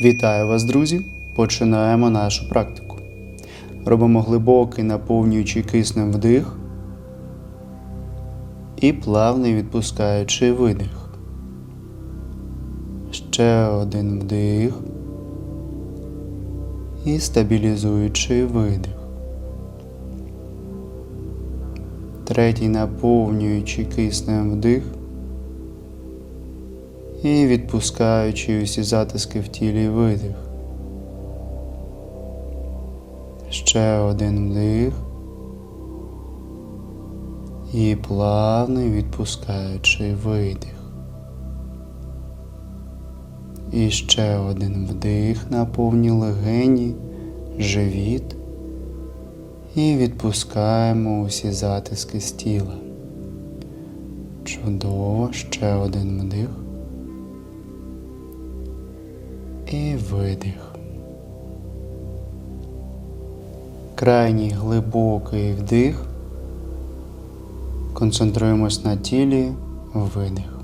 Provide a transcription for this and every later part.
Вітаю вас, друзі! Починаємо нашу практику. Робимо глибокий наповнюючий киснем вдих і плавний відпускаючий видих. Ще один вдих і стабілізуючий видих. Третій наповнюючий киснем вдих і відпускаючи усі затиски в тілі видих. Ще один вдих. І плавний відпускаючий видих. І ще один вдих на повні легені, живіт. І відпускаємо усі затиски з тіла. Чудово, ще один вдих. І видих. Крайній глибокий вдих. Концентруємось на тілі, видих.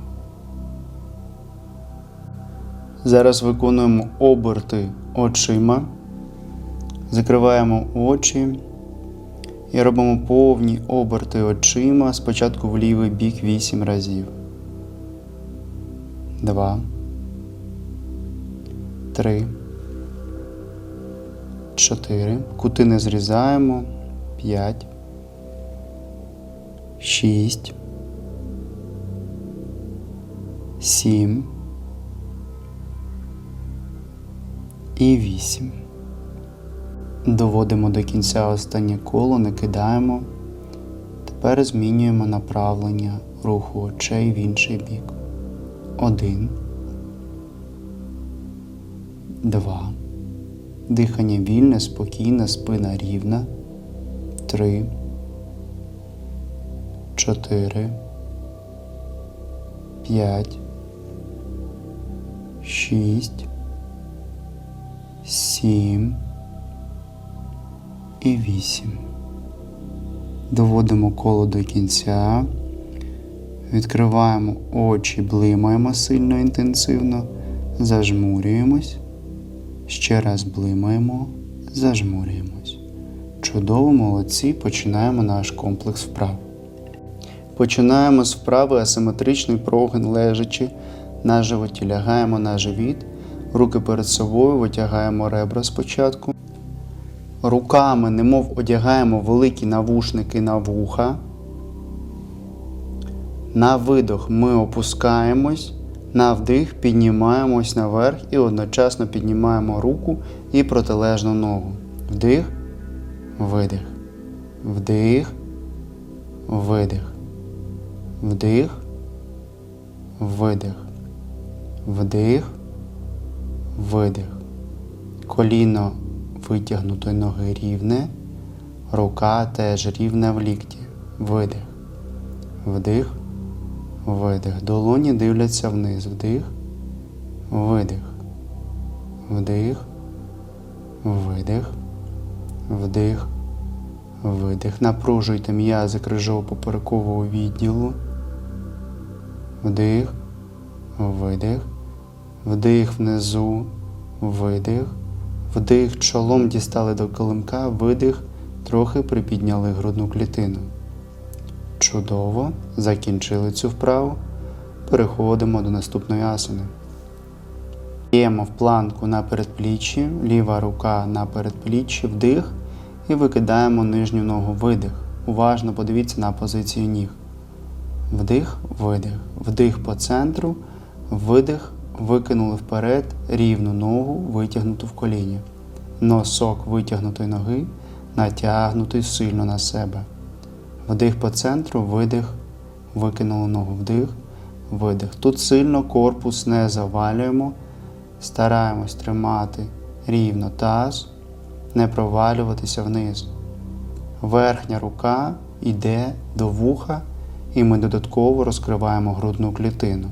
Зараз виконуємо оберти очима. Закриваємо очі і робимо повні оберти очима спочатку в лівий бік 8 разів. 2 3 4 Кути не зрізаємо. 5 6 7 і 8 Доводимо до кінця останнє коло, не кидаємо. Тепер змінюємо направлення руху очей в інший бік. Один. Два. Дихання вільне, спокійне, спина рівна. Три. Чотири. П'ять. Шість. Сім і 8. Доводимо коло до кінця. Відкриваємо очі, блимаємо сильно інтенсивно, зажмурюємось. Ще раз блимаємо, зажмурюємось. Чудово, молодці, починаємо наш комплекс вправ. Починаємо з вправи асиметричний прогин лежачи на животі. Лягаємо на живіт, руки перед собою, витягаємо ребра спочатку. Руками, немов одягаємо великі навушники на вуха. На видох ми опускаємось, на вдих піднімаємось наверх і одночасно піднімаємо руку і протилежну ногу. Вдих, видих. Вдих, видих. Вдих, видих. Вдих, видих. Коліно витягнутої ноги рівне, рука теж рівна в лікті. Видих. Вдих, видих. Долоні дивляться вниз. Вдих, видих. Вдих, видих, вдих, видих. Напружуйте м'язи крижово-поперекового відділу. Вдих, видих, вдих внизу, видих. Вдих, чолом дістали до килимка, видих, трохи припідняли грудну клітину. Чудово, закінчили цю вправу. Переходимо до наступної асани. Даємо в планку на передпліччі, ліва рука на передпліччі, вдих і викидаємо нижню ногу видих. Уважно подивіться на позицію ніг. Вдих, видих. Вдих по центру, видих, викинули вперед рівну ногу, витягнуту в коліні. Носок витягнутої ноги, натягнутий сильно на себе. Вдих по центру, видих, викинули ногу, вдих, видих. Тут сильно корпус не завалюємо, стараємось тримати рівно таз, не провалюватися вниз. Верхня рука йде до вуха, і ми додатково розкриваємо грудну клітину.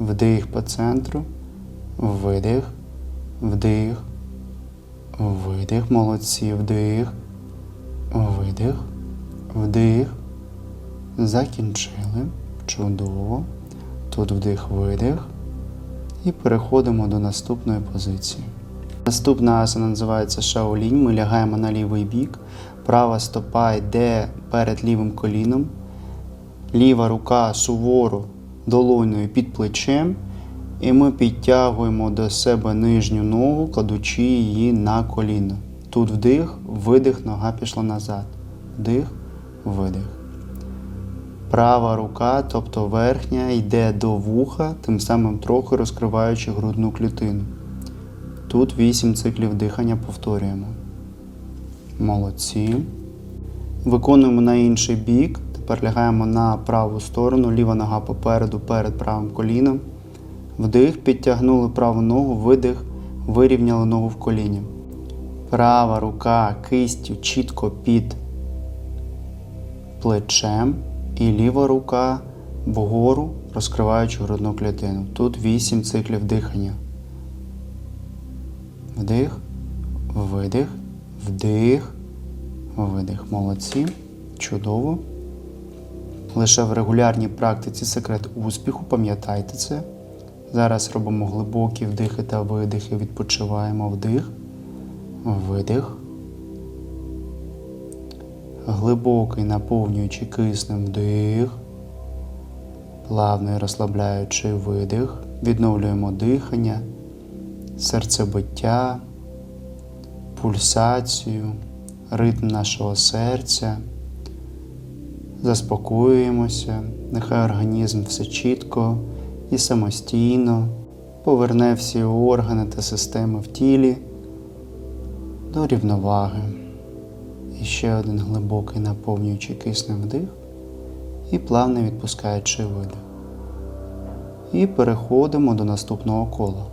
Вдих по центру, видих, вдих, видих, молодці, вдих, видих, вдих. Закінчили. Чудово. Тут вдих, видих. І переходимо до наступної позиції. Наступна асана називається Шаолінь. Ми лягаємо на лівий бік. Права стопа йде перед лівим коліном. Ліва рука суворо долоною під плечем. І ми підтягуємо до себе нижню ногу, кладучи її на коліно. Тут вдих, видих, нога пішла назад. Вдих, видих. Права рука, тобто верхня, йде до вуха, тим самим трохи розкриваючи грудну клітину. Тут 8 циклів дихання повторюємо. Молодці. Виконуємо на інший бік. Тепер лягаємо на праву сторону, ліва нога попереду перед правим коліном. Вдих, підтягнули праву ногу, видих, вирівняли ногу в коліні. Права рука кистю чітко під плечем і ліва рука вгору, розкриваючи грудну клітину. Тут 8 циклів дихання. Вдих, видих, вдих, видих. Молодці. Чудово. Лише в регулярній практиці секрет успіху, пам'ятайте це. Зараз робимо глибокі вдихи та видихи, відпочиваємо вдих, видих. Глибокий наповнюючий киснем вдих. Плавний розслабляючий видих. Відновлюємо дихання, серцебиття, пульсацію, ритм нашого серця. Заспокоюємося, нехай організм все чітко і самостійно поверне всі органи та системи в тілі до рівноваги. І ще один глибокий наповнюючий киснем вдих і плавний відпускаючий видих. І переходимо до наступного кола.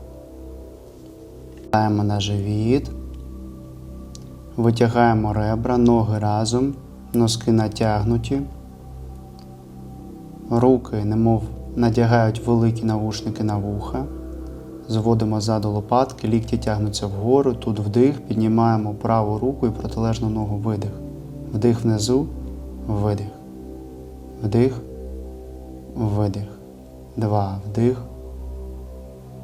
Даємо на живіт, витягаємо ребра, ноги разом, носки натягнуті, руки, немов надягають великі навушники на вуха. Зводимо ззаду лопатки, лікті тягнуться вгору, тут вдих, піднімаємо праву руку і протилежну ногу видих. Вдих внизу, видих. Вдих, видих. Два. Вдих.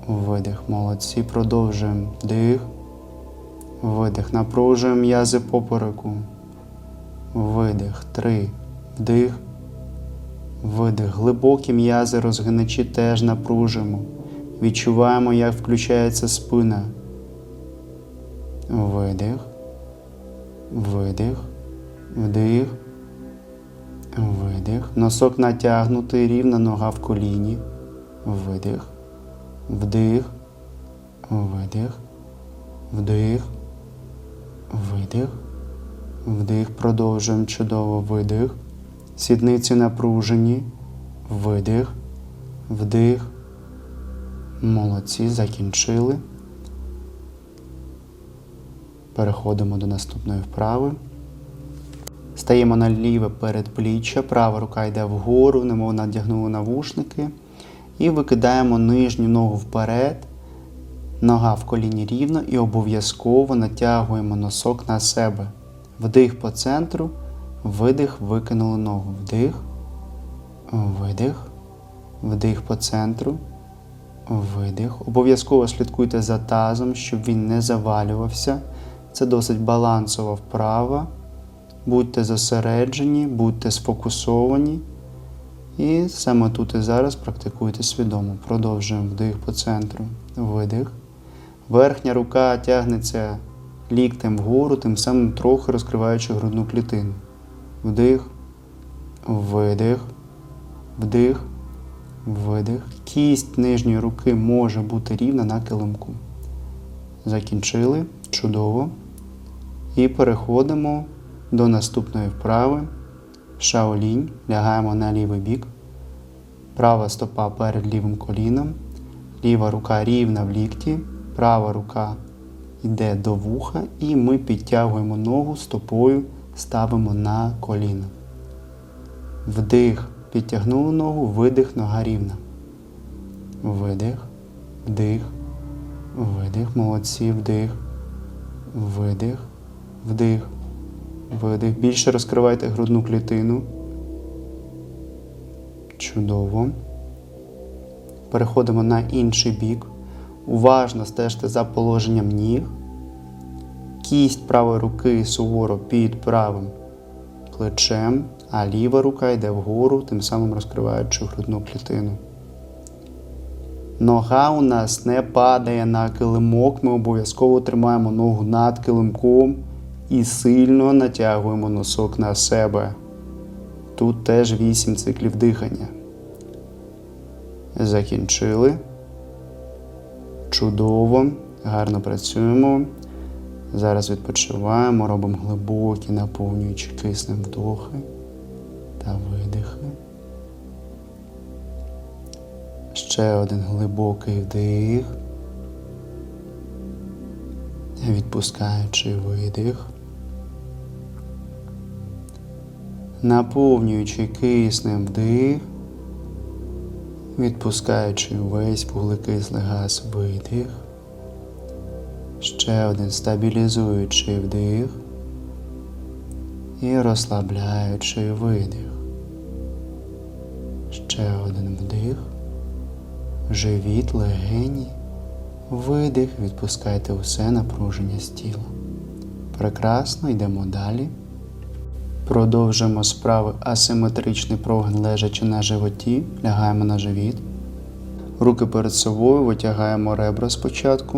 Видих. Молодці. Продовжуємо. Вдих. Видих. Напружуємо м'язи попереку. Видих. Три. Вдих. Видих. Глибокі м'язи розгиначі теж напружуємо. Відчуваємо, як включається спина. Видих. Видих. Вдих. Видих. Носок натягнутий, рівна нога в коліні. Видих. Вдих. Видих. Вдих. Видих. Вдих. Продовжуємо чудово видих. Сідниці напружені. Видих. Вдих. Молодці, закінчили. Переходимо до наступної вправи. Стаємо на ліве передпліччя, права рука йде вгору, немов надягнули навушники. І викидаємо нижню ногу вперед, нога в коліні рівно і обов'язково натягуємо носок на себе. Вдих по центру, видих, викинули ногу. Вдих, видих, вдих по центру. Видих. Обов'язково слідкуйте за тазом, щоб він не завалювався. Це досить балансова вправа. Будьте зосереджені, будьте сфокусовані. І саме тут і зараз практикуйте свідомо. Продовжуємо вдих по центру. Видих. Верхня рука тягнеться ліктем вгору, тим самим трохи розкриваючи грудну клітину. Вдих, видих, вдих. Видих. Кість нижньої руки може бути рівна на килимку. Закінчили. Чудово. І переходимо до наступної вправи. Шаолінь. Лягаємо на лівий бік. Права стопа перед лівим коліном. Ліва рука рівна в лікті. Права рука йде до вуха. І ми підтягуємо ногу стопою, ставимо на коліно. Вдих. Підтягнули ногу, видих, нога рівна. Видих, вдих, видих. Молодці, вдих, видих, вдих, видих. Більше розкривайте грудну клітину. Чудово. Переходимо на інший бік. Уважно стежте за положенням ніг. Кість правої руки суворо під правим плечем, а ліва рука йде вгору, тим самим розкриваючи грудну клітину. Нога у нас не падає на килимок. Ми обов'язково тримаємо ногу над килимком і сильно натягуємо носок на себе. Тут теж 8 циклів дихання. Закінчили. Чудово. Гарно працюємо. Зараз відпочиваємо, робимо глибокі, наповнюючи киснем вдохи та видихи. Ще один глибокий вдих. Відпускаючи видих. Наповнюючи киснем вдих. Відпускаючи весь вуглекислий газ видих. Ще один стабілізуючий вдих і розслабляючий видих. Ще один вдих. Живіт, легені. Видих, відпускайте усе напруження з тіла. Прекрасно, йдемо далі. Продовжуємо справи асиметричний прогин лежачи на животі, лягаємо на живіт. Руки перед собою витягаємо ребра спочатку.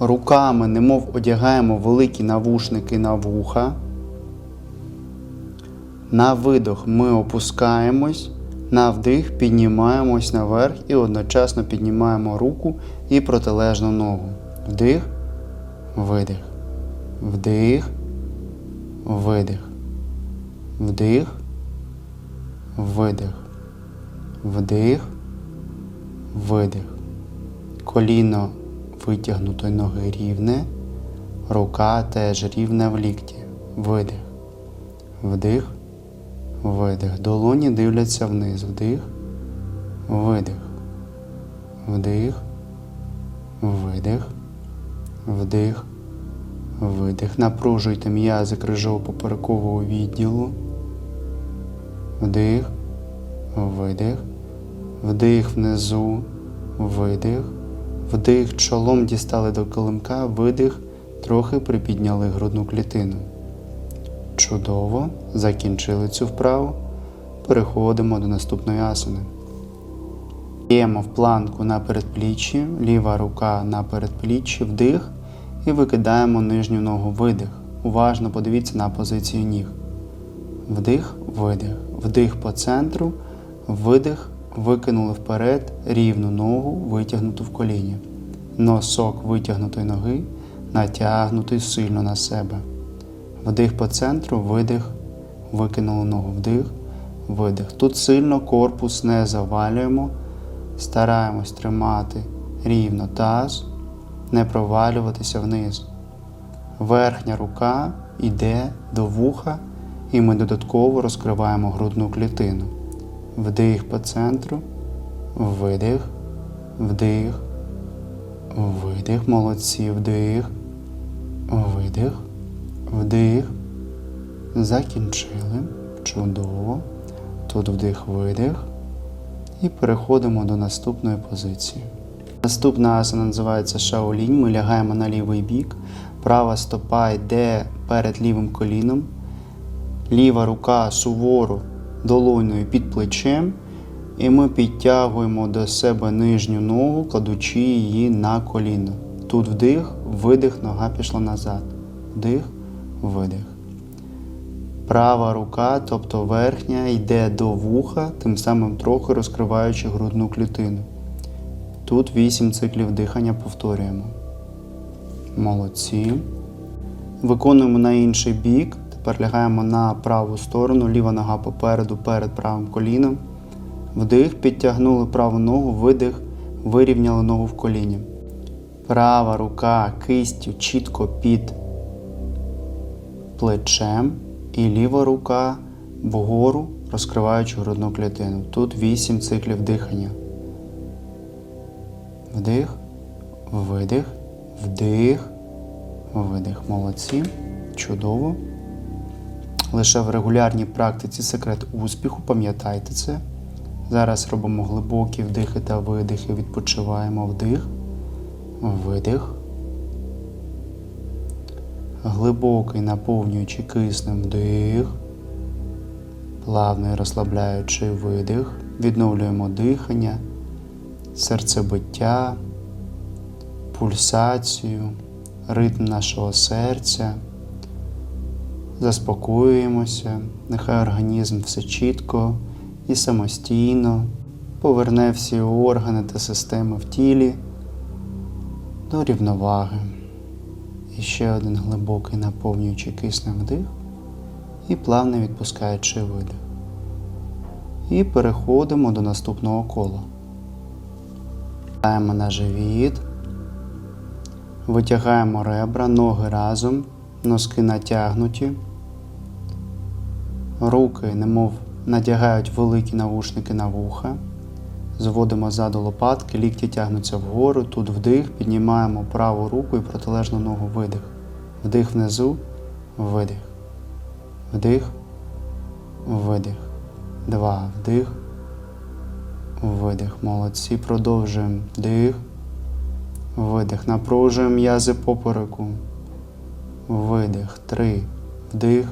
Руками, немов одягаємо великі навушники на вуха. На видох ми опускаємось, на вдих піднімаємось наверх і одночасно піднімаємо руку і протилежну ногу. Вдих, видих. Вдих, видих. Вдих, видих. Вдих, видих. Коліно витягнутої ноги рівне, рука теж рівна в лікті. Видих. Вдих, видих. Долоні дивляться вниз. Вдих, видих. Вдих, видих, вдих, видих. Напружуйте м'язи крижово-поперекового відділу. Вдих, видих, вдих внизу, видих. Вдих чолом дістали до килимка, видих, трохи припідняли грудну клітину. Чудово, закінчили цю вправу. Переходимо до наступної асани. Даємо в планку на передпліччі, ліва рука на передпліччі, вдих і викидаємо нижню ногу видих. Уважно подивіться на позицію ніг. Вдих, видих. Вдих по центру, видих, викинули вперед рівну ногу, витягнуту в коліні. Носок витягнутої ноги, натягнутий сильно на себе. Вдих по центру, видих, викинули ногу, вдих, видих. Тут сильно корпус не завалюємо, стараємось тримати рівно таз, не провалюватися вниз. Верхня рука йде до вуха, і ми додатково розкриваємо грудну клітину. Вдих по центру, видих, вдих, видих, молодці, вдих, видих, вдих. Закінчили. Чудово. Тут вдих, видих. І переходимо до наступної позиції. Наступна асана називається шаолінь. Ми лягаємо на лівий бік. Права стопа йде перед лівим коліном. Ліва рука суворо долоною під плечем. І ми підтягуємо до себе нижню ногу, кладучи її на коліно. Тут вдих, видих, нога пішла назад. Вдих, видих. Права рука, тобто верхня, йде до вуха, тим самим трохи розкриваючи грудну клітину. Тут 8 циклів дихання повторюємо. Молодці. Виконуємо на інший бік. Тепер лягаємо на праву сторону, ліва нога попереду, перед правим коліном. Вдих, підтягнули праву ногу, видих, вирівняли ногу в коліні. Права рука кистю чітко під плечем. І ліва рука вгору, розкриваючи грудну клітину. Тут 8 циклів дихання. Вдих, видих, вдих, видих. Молодці. Чудово. Лише в регулярній практиці секрет успіху, пам'ятайте це. Зараз робимо глибокі вдихи та видихи, відпочиваємо вдих, видих. Глибокий наповнюючий киснем вдих. Плавний розслабляючий видих. Відновлюємо дихання, серцебиття, пульсацію, ритм нашого серця. Заспокоюємося, нехай організм все чітко і самостійно поверне всі органи та системи в тілі до рівноваги. І ще один глибокий наповнюючий киснем вдих і плавний відпускаючий видих. І переходимо до наступного кола. Даємо на живіт, витягаємо ребра, ноги разом, носки натягнуті, руки, немов надягають великі навушники на вуха. Зводимо ззаду лопатки, лікті тягнуться вгору, тут вдих, піднімаємо праву руку і протилежну ногу видих. Вдих внизу, видих. Вдих, видих. Два. Вдих. Видих. Молодці. Продовжуємо. Вдих. Видих. Напружуємо м'язи попереку. Видих. Три. Вдих.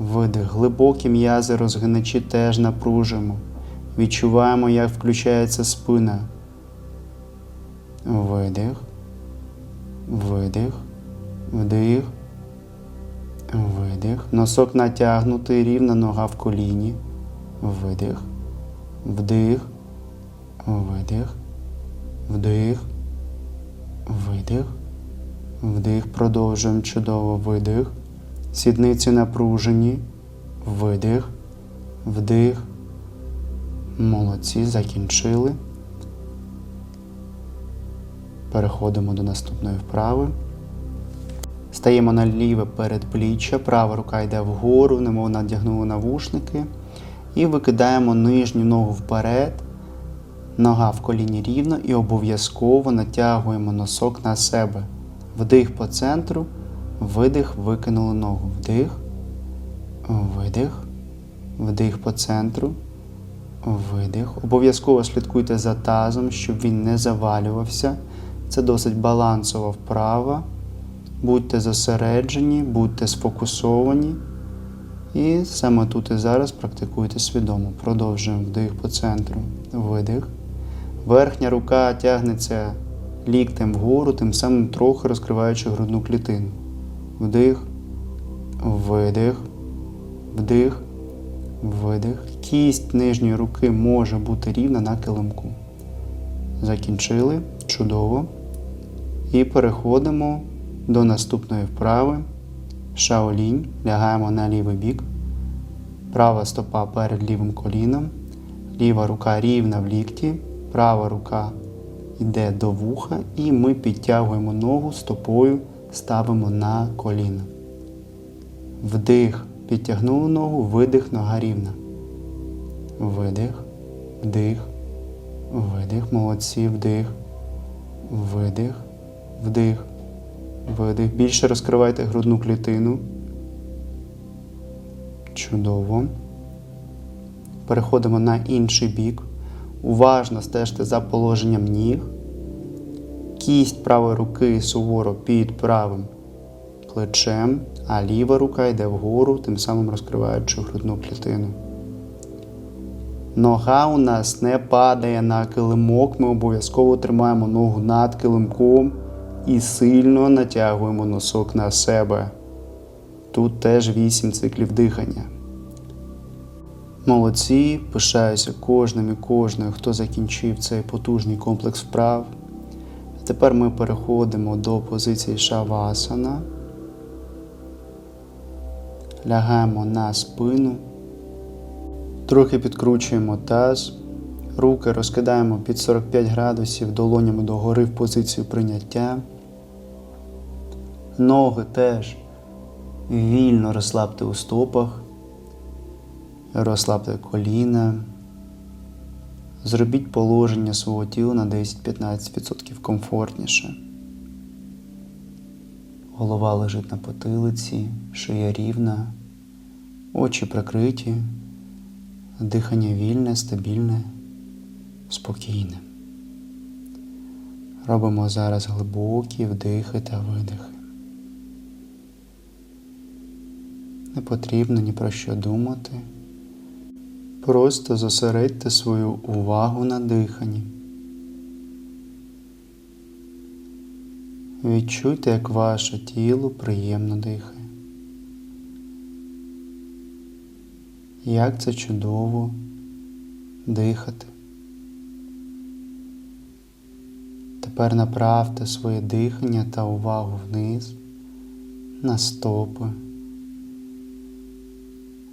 Видих. Глибокі м'язи розгиначі теж напружуємо. Відчуваємо, як включається спина. Видих. Видих. Вдих. Видих. Носок натягнутий, рівна нога в коліні. Видих. Вдих. Видих. Вдих. Видих. Вдих. Продовжуємо чудово видих. Сідниці напружені. Видих. Вдих. Молодці. Закінчили. Переходимо до наступної вправи. Стаємо на ліве передпліччя, права рука йде вгору, немов надягнули навушники. І викидаємо нижню ногу вперед, нога в коліні рівно і обов'язково натягуємо носок на себе. Вдих по центру, видих, викинули ногу. Вдих, видих, вдих по центру, видих. Обов'язково слідкуйте за тазом, щоб він не завалювався. Це досить балансова вправа. Будьте зосереджені, будьте сфокусовані. І саме тут і зараз практикуйте свідомо. Продовжуємо вдих по центру, видих. Верхня рука тягнеться ліктем вгору, тим самим трохи розкриваючи грудну клітину. Вдих, видих, вдих, видих. Кість нижньої руки може бути рівна на килимку. Закінчили. Чудово. І переходимо до наступної вправи. Шаолінь. Лягаємо на лівий бік. Права стопа перед лівим коліном. Ліва рука рівна в лікті. Права рука йде до вуха. І ми підтягуємо ногу стопою, ставимо на коліно. Вдих. Підтягнули ногу, видих, нога рівна. Видих, вдих, видих. Молодці, вдих, видих, вдих. Видих. Більше розкривайте грудну клітину. Чудово. Переходимо на інший бік. Уважно стежте за положенням ніг. Кість правої руки суворо під правим плечем, а ліва рука йде вгору, тим самим розкриваючи грудну клітину. Нога у нас не падає на килимок. Ми обов'язково тримаємо ногу над килимком і сильно натягуємо носок на себе. Тут теж 8 циклів дихання. Молодці, пишаюся кожним і кожною, хто закінчив цей потужний комплекс вправ. Тепер ми переходимо до позиції шавасана. Лягаємо на спину. Трохи підкручуємо таз. Руки розкидаємо під 45 градусів долонями догори в позицію прийняття. Ноги теж вільно розслабте у стопах, розслабте коліна. Зробіть положення свого тіла на 10-15% комфортніше. Голова лежить на потилиці, шия рівна, очі прикриті, дихання вільне, стабільне, спокійне. Робимо зараз глибокі вдихи та видихи. Не потрібно ні про що думати. Просто зосередьте свою увагу на диханні. Відчуйте, як ваше тіло приємно дихає. Як це чудово дихати. Тепер направте своє дихання та увагу вниз на стопи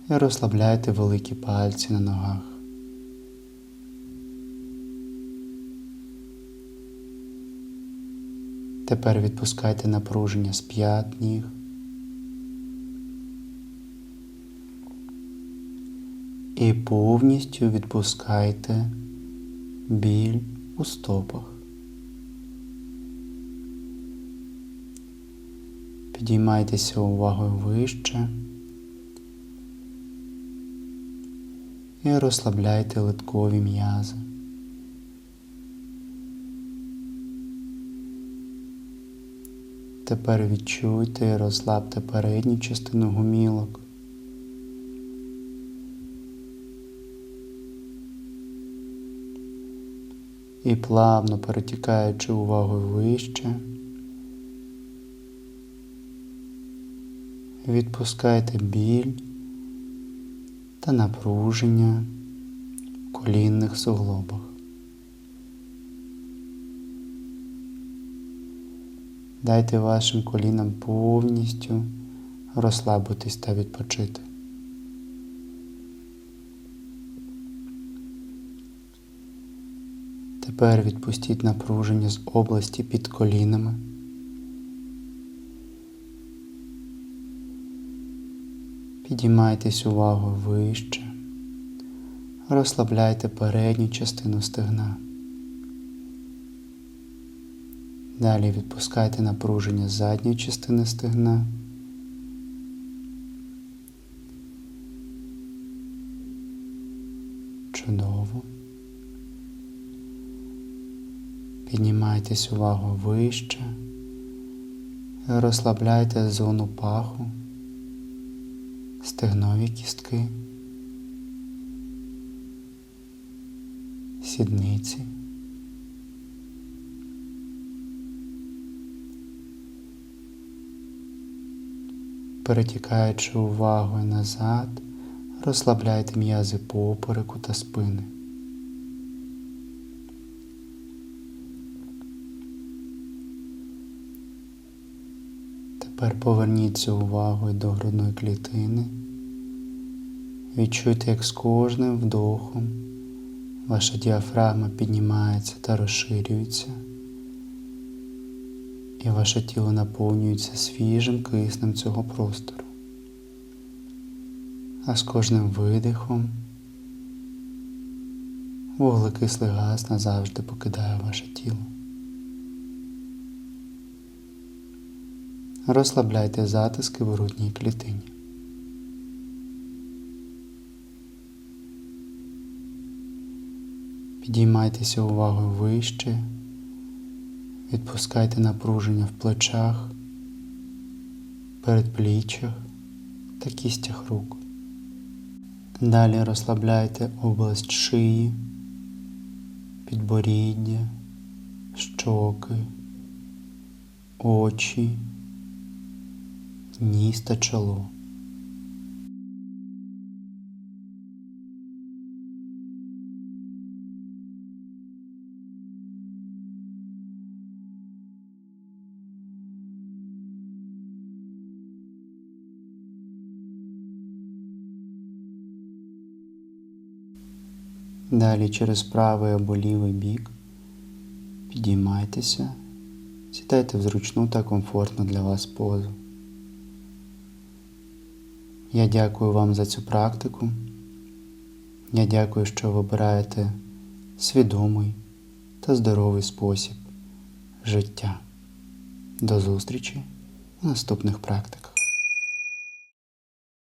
і розслабляйте великі пальці на ногах. Тепер відпускайте напруження з п'ят ніг. І повністю відпускайте біль у стопах. Підіймайтеся увагою вище і розслабляйте литкові м'язи. Тепер відчуйте і розслабте передню частину гумілок. І плавно перетікаючи увагою вище, відпускайте біль та напруження в колінних суглобах. Дайте вашим колінам повністю розслабитись та відпочити. Тепер відпустіть напруження з області під колінами. Підіймайтесь увагу вище, розслабляйте передню частину стегна. Далі відпускайте напруження задньої частини стегна. Чудово. Піднімайтесь увагу вище, розслабляйте зону паху, стегнові кістки, сідниці. Перетікаючи увагою назад, розслабляйте м'язи попереку та спини. Тепер поверніться увагою до грудної клітини. Відчуйте, як з кожним вдохом ваша діафрагма піднімається та розширюється, і ваше тіло наповнюється свіжим киснем цього простору. А з кожним видихом вуглекислий газ назавжди покидає ваше тіло. Розслабляйте затиски в грудній клітині. Підіймайтеся увагою вище, відпускайте напруження в плечах, передпліччях та кістях рук. Далі розслабляйте область шиї, підборіддя, щоки, очі, ніс та чоло. Далі через правий або лівий бік підіймайтеся, сідайте в зручну та комфортну для вас позу. Я дякую вам за цю практику. Я дякую, що вибираєте свідомий та здоровий спосіб життя. До зустрічі в наступних практиках.